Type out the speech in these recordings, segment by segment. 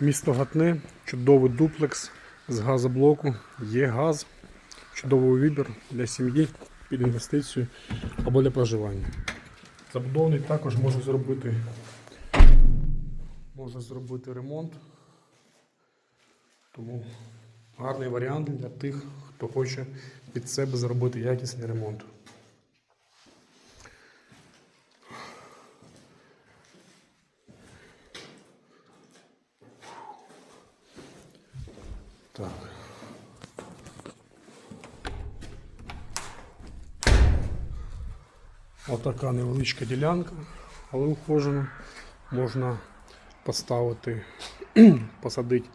Місто Гатне, чудовий дуплекс з газоблоку. Є газ, чудовий вибір для сім'ї під інвестицію або для проживання. Забудовник також може зробити, може зробити ремонт. Тому гарний варіант для тих, хто хоче під себе зробити якісний ремонт. Так. Отака невеличка ділянка, але ухожена. Можна поставити, посадити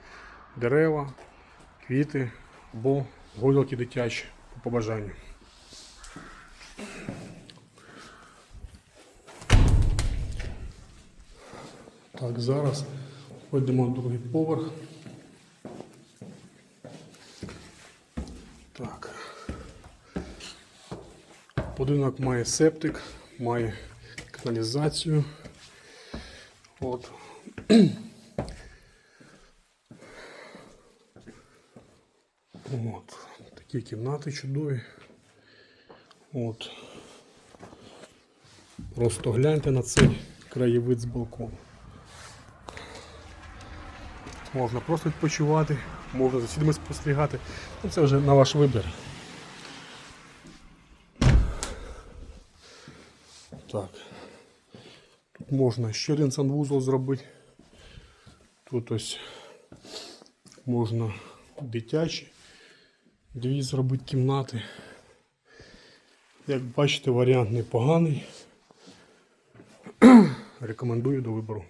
дерева, квіти або гойдалки дитячі по побажанню. Так, зараз ходимо на другий поверх. Так. Будинок має септик, має каналізацію. От. От. Такі кімнати чудові. От. Просто гляньте на цей краєвид з балкону. Можна просто відпочивати, можна за сусідами спостерігати. Ну, це вже на ваш вибір. Так. Тут можна ще один санвузол зробити. Тут ось можна дитячі, дві зробити кімнати. Як бачите, варіант непоганий. Рекомендую до вибору.